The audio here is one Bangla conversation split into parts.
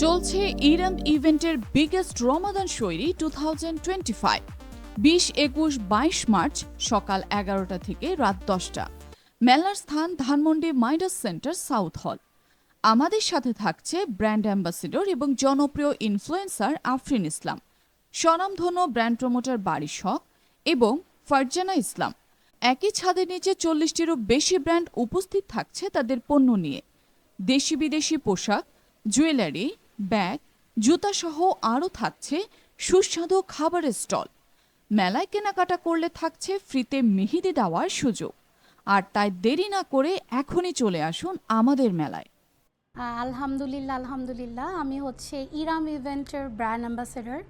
চলছে ইরাম ইভেন্টের বিগেস্ট রমাদান শৈলী টু থাউজেন্ড টোয়েন্টি ফাইভ, বিশ একুশ বাইশ মার্চ সকাল এগারোটা থেকে রাত দশটা। মেলার স্থান ধানমন্ডি মাইডাস সেন্টার সাউথ হল। আমাদের সাথে থাকছে ব্র্যান্ড অ্যাম্বাসেডর এবং জনপ্রিয় ইনফ্লুয়েন্সার আফরিন ইসলাম, স্বনামধন্য ব্র্যান্ড প্রমোটার বাড়ির শখ এবং ফারজানা ইসলাম। একই ছাদের নিচে চল্লিশটিরও বেশি ব্র্যান্ড উপস্থিত থাকছে তাদের পণ্য নিয়ে। দেশি বিদেশি পোশাক, জুয়েলারি ব্যাগ, জুতাসহ আরও থাকছে সুস্বাদু খাবারের স্টল। মেলায় কেনাকাটা করলে থাকছে ফ্রিতে মেহেদি দেওয়ার সুযোগ। আর তাই দেরি না করে এখনই চলে আসুন আমাদের মেলায়। আলহামদুলিল্লাহ আলহামদুলিল্লাহ। আমি হচ্ছে ইরাম ইভেন্টের ব্র্যান্ড অ্যাম্বাসেডর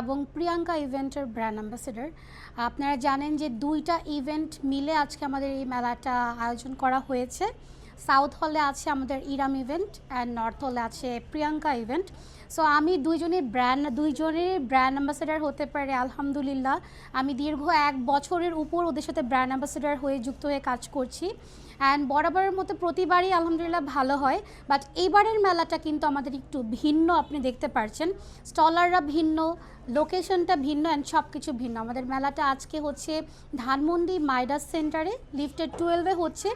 এবং প্রিয়াঙ্কা ইভেন্টের ব্র্যান্ড অ্যাম্বাসেডর। আপনারা জানেন যে দুইটা ইভেন্ট মিলে আজকে আমাদের এই মেলাটা আয়োজন করা হয়েছে। সাউথ হলে আছে আমাদের ইরাম ইভেন্ট অ্যান্ড নর্থ হলে আছে প্রিয়াঙ্কা ইভেন্ট সো আমি দুইজনের ব্র্যান্ড দুইজনের ব্র্যান্ড অ্যাম্বাসেডর হতে পারে, আলহামদুলিল্লাহ। আমি দীর্ঘ এক বছরের উপর ওদের সাথে ব্র্যান্ড অ্যাম্বাসেডর হয়ে যুক্ত হয়ে কাজ করছি। অ্যান্ড বরাবরের মতো প্রতিবারই আলহামদুলিল্লাহ ভালো হয়। বাট এইবারের মেলাটা কিন্তু আমাদের একটু ভিন্ন, আপনি দেখতে পারছেন। স্টলাররা ভিন্ন লোকেশনটা ভিন্ন অ্যান্ড সব কিছু ভিন্ন। আমাদের মেলাটা আজকে হচ্ছে ধানমন্ডি মাইডাস সেন্টারে লিফটেড টুয়েলভে হচ্ছে।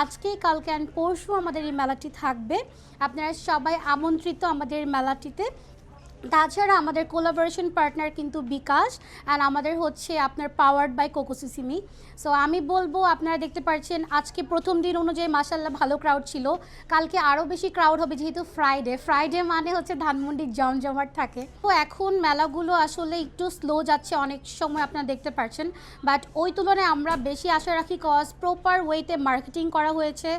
আজকে, কালকে অ্যান্ড পরশু আমাদের এই মেলাটি থাকবে। আপনারা সবাই আমন্ত্রিত আমাদের মেলাটিতে তাছাড়া আমাদের কোলাবোরেশন পার্টনার কিন্তু বিকাশ অ্যান্ড আমাদের হচ্ছে আপনার পাওয়ার্ড বাই কোকোসিসিমি সো আমি বলব, আপনারা দেখতে পাচ্ছেন আজকে প্রথম দিন অনুযায়ী মাসাল্লাহ ভালো ক্রাউড ছিল। কালকে আরও বেশি ক্রাউড হবে, যেহেতু ফ্রাইডে ফ্রাইডে মানে হচ্ছে ধানমন্ডির জমজমাট থাকে। তো এখন মেলাগুলো আসলে একটু স্লো যাচ্ছে, অনেক সময় আপনারা দেখতে পাচ্ছেন বাট ওই তুলনায় আমরা বেশি আশা রাখি কজ প্রপার ওয়েতে মার্কেটিং করা হয়েছে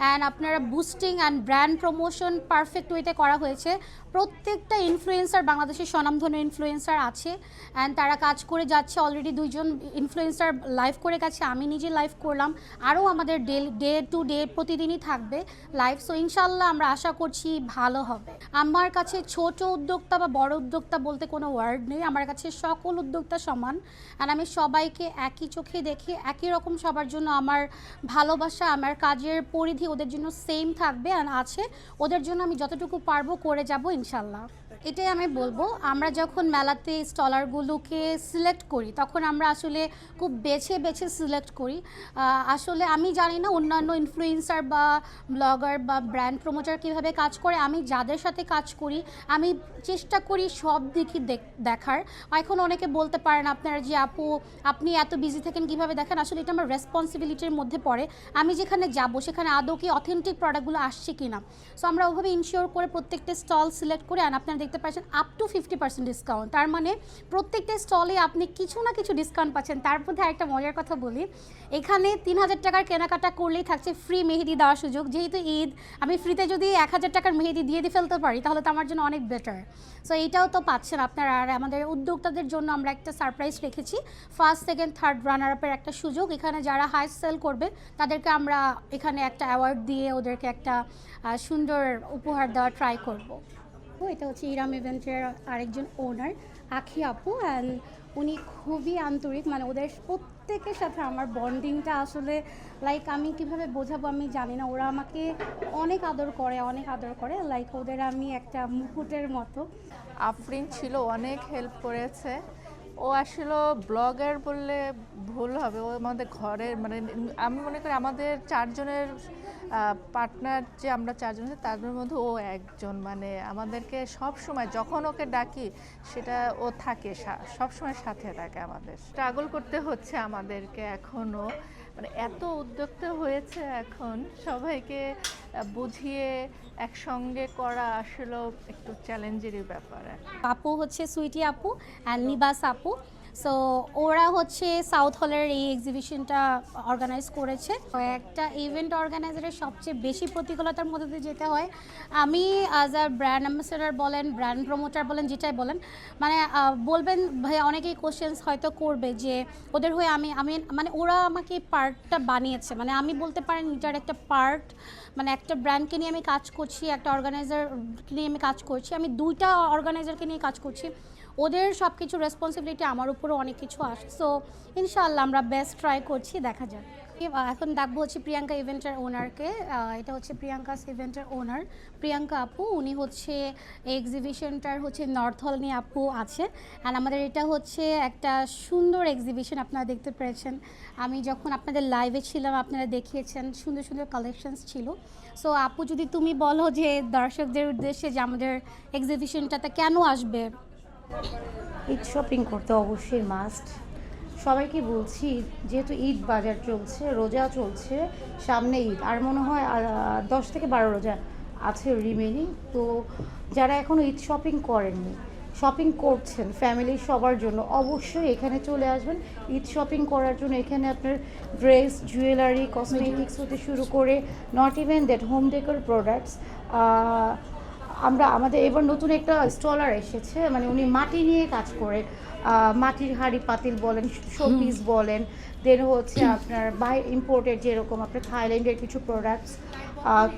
অ্যান্ড আপনারা boosting and brand promotion perfect ওয়েতে করা হয়েছে। প্রত্যেকটা ইনফ্লুয়েন্সার বাংলাদেশের স্বনামধন্য ইনফ্লুয়েন্সার আছে অ্যান্ড তারা কাজ করে যাচ্ছে অলরেডি দুইজন ইনফ্লুয়েন্সার লাইভ করে গেছে, আমি নিজে লাইভ করলাম, আরও আমাদের ডে ডে টু ডে প্রতিদিনই থাকবে লাইভ সো ইনশাল্লাহ আমরা আশা করছি ভালো হবে। আমার কাছে ছোট উদ্যোক্তা বা বড় উদ্যোক্তা বলতে কোনো ওয়ার্ড নেই, আমার কাছে সকল উদ্যোক্তা সমান অ্যান্ড আমি সবাইকে একই চোখে দেখি, একই রকম সবার জন্য আমার ভালোবাসা, আমার কাজের পরিধি ওদের জন্য সেম থাকবে আর আছে, ওদের জন্য আমি যতটুকু পারব করে যাব ইনশাল্লাহ এটাই আমি বলব, আমরা যখন মেলাতে স্টলারগুলোকে সিলেক্ট করি, তখন আমরা আসলে খুব বেছে বেছে সিলেক্ট করি। আসলে আমি জানি না অন্যান্য ইনফ্লুয়েন্সার বা ব্লগার বা ব্র্যান্ড প্রমোটার কীভাবে কাজ করে, আমি যাদের সাথে কাজ করি, আমি চেষ্টা করি সব দিকই দেখ- দেখার। এখন অনেকে বলতে পারেন আপনারা যে, আপু, আপনি এত বিজি থাকেন, কীভাবে দেখেন? আসলে এটা আমার রেসপন্সিবিলিটির মধ্যে পড়ে। আমি যেখানে যাব, সেখানে আদৌ কি অথেন্টিক প্রোডাক্টগুলো আসছে কি না সো আমরা ওভাবে ইনশিওর করে প্রত্যেকটা স্টল সিলেক্ট করে আর আপনারা দেখতে পাচ্ছেন up to fifty percent discount তার মানে প্রত্যেকটা স্টলে আপনি কিছু না কিছু ডিসকাউন্ট পাচ্ছেন। তার মধ্যে একটা মজার কথা বলি, এখানে তিন হাজার টাকার কেনাকাটা করলেই থাকছে ফ্রি মেহেদি দেওয়ার সুযোগ। যেহেতু ঈদ, আমি ফ্রিতে যদি এক হাজার টাকার মেহেদি দিয়ে দিয়ে ফেলতে পারি, তাহলে তো আমার জন্য অনেক বেটার সো এইটাও তো পাচ্ছেন আপনারা। আর আমাদের উদ্যোক্তাদের জন্য আমরা একটা সারপ্রাইজ রেখেছি। ফার্স্ট সেকেন্ড থার্ড রানার আপের একটা সুযোগ। এখানে যারা হাই সেল করবে, তাদেরকে আমরা এখানে একটা অ্যাওয়ার্ড দিয়ে ওদেরকে একটা সুন্দর উপহার দেওয়া ট্রাই করব। ও এটা হচ্ছে ইরাম ইভেন্টের আরেকজন ওনার আখি আপু অ্যান্ড উনি খুবই আন্তরিক মানে ওদের প্রত্যেকের সাথে আমার বন্ডিংটা আসলে লাইক আমি কীভাবে বোঝাবো আমি জানি না। ওরা আমাকে অনেক আদর করে, অনেক আদর করে লাইক ওদের আমি একটা মুকুটের মতো। আফরিন ছিল অনেক হেল্প করেছে। ও আসলে ব্লগার বললে ভুল হবে। ও আমাদের ঘরের মানে আমি মনে করি আমাদের চারজনের পার্টনার যে আমরা চারজন আছি তাদের মধ্যে ও একজন। মানে আমাদেরকে সব সময় যখন ওকে ডাকি, সেটা ও থাকে সব সময় সাথে থাকে আমাদের। স্ট্রাগল করতে হচ্ছে আমাদেরকে এখনও মানে এত উদ্যোক্তা হয়েছে এখন সবাইকে। বুঝিয়ে একসঙ্গে করা আসলেও একটু চ্যালেঞ্জেরই ব্যাপার আপু হচ্ছে সুইটি আপু অ্যান্ড নিবাস আপু। সো ওরা হচ্ছে সাউথ হলের এই এক্সিবিশনটা অর্গানাইজ করেছে। একটা ইভেন্ট অর্গানাইজারের সবচেয়ে বেশি প্রতিকূলতার মধ্যে দিয়ে যেতে হয়। আমি অ্যাজ আ ব্র্যান্ড অ্যাম্বাসেডার বলেন ব্র্যান্ড প্রমোটার বলেন, যেটাই বলেন মানে বলবেন ভাই, অনেকেই কোশ্চেন্স হয়তো করবে যে, ওদের হয়ে আমি আমি মানে ওরা আমাকে পার্টটা বানিয়েছে। মানে আমি বলতে পারেন এটার একটা পার্ট মানে একটা ব্র্যান্ডকে নিয়ে আমি কাজ করছি, একটা অর্গানাইজারকে নিয়ে আমি কাজ করছি, আমি দুইটা অর্গানাইজারকে নিয়ে কাজ করছি। ওদের সব কিছু রেসপন্সিবিলিটি আমার উপরও অনেক কিছু আসে সো ইনশাআল্লাহ আমরা বেস্ট ট্রাই করছি, দেখা যাক। এখন ডাকবো হচ্ছে প্রিয়াঙ্কা ইভেন্টের ওনারকে এটা হচ্ছে প্রিয়াঙ্কাস ইভেন্টের ওনার প্রিয়াঙ্কা আপু, উনি হচ্ছে এক্সিবিশনটার হচ্ছে নর্থ হল নিয়ে আপু আছে আর আমাদের এটা হচ্ছে একটা সুন্দর এক্সিবিশন আপনারা দেখতে পেরেছেন। আমি যখন আপনাদের লাইভে ছিলাম, আপনারা দেখিয়েছেন, সুন্দর সুন্দর কালেকশনস ছিল। সো আপু, যদি তুমি বলো যে দর্শকদের উদ্দেশ্যে যে আমাদের এক্সিবিশনটাতে কেন আসবে? ঈদ শপিং করতে অবশ্যই মাস্ট সবাইকে বলছি, যেহেতু ঈদ বাজার চলছে, রোজা চলছে, সামনে ঈদ। আর মনে হয় দশ থেকে বারো রোজা আছে রিমেনিং তো যারা এখনও ঈদ শপিং করেননি, শপিং করছেন ফ্যামিলি সবার জন্য, অবশ্যই এখানে চলে আসবেন। ঈদ শপিং করার জন্য এখানে আপনার ড্রেস জুয়েলারি কসমেটিক্স হতে শুরু করে not even that home decor products আমরা আমাদের এবার নতুন একটা স্টলার এসেছে মানে উনি মাটি নিয়ে কাজ করে মাটির হাড়ি পাতিল বলেন শোপিস বলেন দেন হচ্ছে আপনার বাই ইম্পোর্টেড যেরকম আপনার থাইল্যান্ডের কিছু প্রোডাক্টস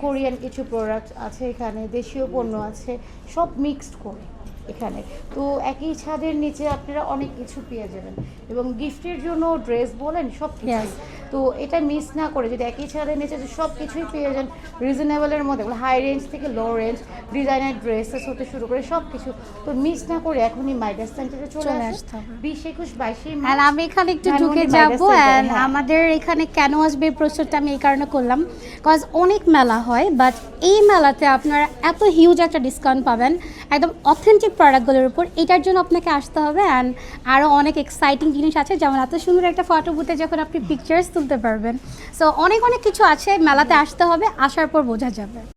কোরিয়ান কিছু প্রোডাক্ট আছে এখানে দেশীয় পণ্য আছে সব মিক্সড করে। এখানে। তো একই ছাদের নিচে আপনারা অনেক কিছু পেয়ে যাবেন। এবং গিফটের জন্য ড্রেস বলেন সব কিছু তো এটা মিস না করে যদি একই ছাদের নিচে সব কিছুই পেয়ে যান রিজনেবলের মধ্যে হাই রেঞ্জ থেকে লো রেঞ্জ ডিজাইনার ড্রেসেস হতে শুরু করে সব কিছু তো মিস না করে এখনই মাইডাস সেন্টারে চলে আসতে হবে। বিশ একুশ বাইশে আর আমি এখানে একটু ঢুকে যাব হ্যাঁ। আমাদের এখানে কেন আসবে প্রশ্নটা আমি এই কারণে করলাম। কজ অনেক মেলা হয় বাট এই মেলাতে আপনারা এত হিউজ একটা ডিসকাউন্ট পাবেন একদম অথেন্টিক প্রোডাক্টগুলোর উপর, এটার জন্য আপনাকে আসতে হবে অ্যান্ড আরও অনেক এক্সাইটিং জিনিস আছে যেমন এত সুন্দর একটা ফটো বুথে যখন আপনি পিকচার্স তুলতে পারবেন। সো অনেক অনেক কিছু আছে, মেলাতে আসতে হবে, আসার পর বোঝা যাবে।